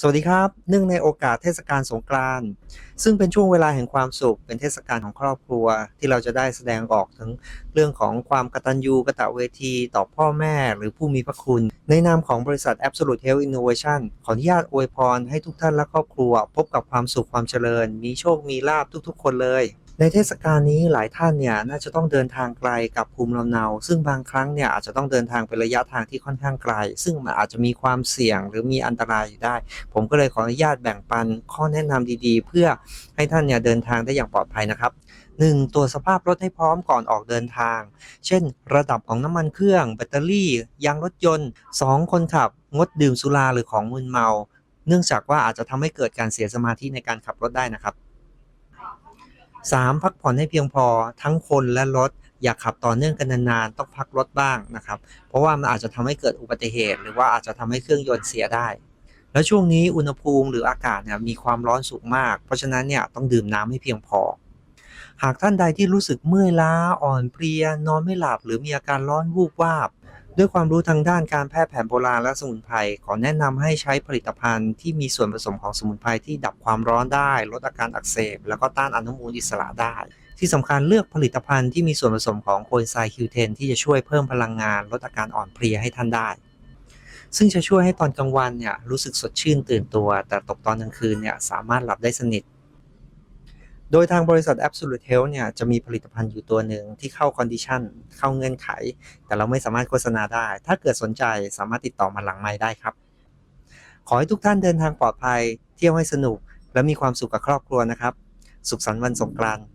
สวัสดีครับ เนื่องในโอกาสเทศกาลสงกรานต์ ซึ่งเป็นช่วงเวลาแห่งความสุข เป็นเทศกาลของครอบครัว ที่เราจะได้แสดงออกถึงเรื่องของความกตัญญูกตเวทีต่อพ่อแม่หรือผู้มีพระคุณ ในนามของบริษัท Absolute Health Innovation ขออนุญาตอวยพรให้ทุกท่านและครอบครัว พบกับความสุขความเจริญ มีโชคมีลาบทุกๆ คนเลยในเทศกาลนี้หลายท่านเนี่ยน่าจะต้องเดินทางไกลกับภูมิลำเนา ซึ่งบางครั้งเนี่ยอาจจะต้องเดินทางเป็นระยะทางที่ค่อนข้างไกล ซึ่งมันอาจจะมีความเสี่ยงหรือมีอันตรายอยู่ได้ ผมก็เลยขออนุญาตแบ่งปันข้อแนะนำดีๆ เพื่อให้ท่านเนี่ยเดินทางได้อย่างปลอดภัยนะครับ 1. ตรวจสภาพรถให้พร้อมก่อนออกเดินทาง เช่น ระดับของน้ำมันเครื่อง แบตเตอรี่ ยางรถยนต์ 2. คนขับ งดดื่มสุราหรือของมึนเมา เนื่องจากว่าอาจจะทำให้เกิดการเสียสมาธิในการขับรถได้นะครับ 3. พักผ่อนให้เพียงพอทั้งคนและรถ อย่าขับต่อเนื่องกันนานๆ ต้องพักรถบ้างนะครับ เพราะว่ามันอาจจะทำให้เกิดอุบัติเหตุ หรือว่าอาจจะทำให้เครื่องยนต์เสียได้ แล้วช่วงนี้อุณหภูมิหรืออากาศเนี่ยมีความร้อนสูงมาก เพราะฉะนั้นเนี่ยต้องดื่มน้ำให้เพียงพอ หากท่านใดที่รู้สึกเมื่อยล้าอ่อนเพลีย นอนไม่หลับ หรือมีอาการร้อนวูบวาบ ด้วยความรู้ทางด้านการแพทย์แผนโบราณและสมุนไพรขอแนะนำให้ใช้ผลิตภัณฑ์ที่มีส่วนผสมของสมุนไพรที่ดับความร้อนได้ ลดอาการอักเสบ แล้วก็ต้านอนุมูลอิสระได้ที่สำคัญเลือกผลิตภัณฑ์ที่มีส่วนผสมของโคเอนไซม์คิวเทนที่จะช่วยเพิ่มพลังงานลดอาการอ่อนเพลียให้ท่านได้ ซึ่งจะช่วยให้ตอนกลางวันเนี่ยรู้สึกสดชื่นตื่นตัว แต่ตกตอนกลางคืนเนี่ยสามารถหลับได้สนิท โดยทางบริษัท Absolute Health เนี่ยจะมีผลิตภัณฑ์อยู่ตัวหนึ่งที่เข้าคอนดิชันเข้าเงื่อนไข แต่เราไม่สามารถโฆษณาได้ ถ้าเกิดสนใจสามารถติดต่อมาหลังไม้ได้ครับ ขอให้ทุกท่านเดินทางปลอดภัย เที่ยวให้สนุก และมีความสุขกับครอบครัวนะครับ สุขสันต์วันสงกรานต์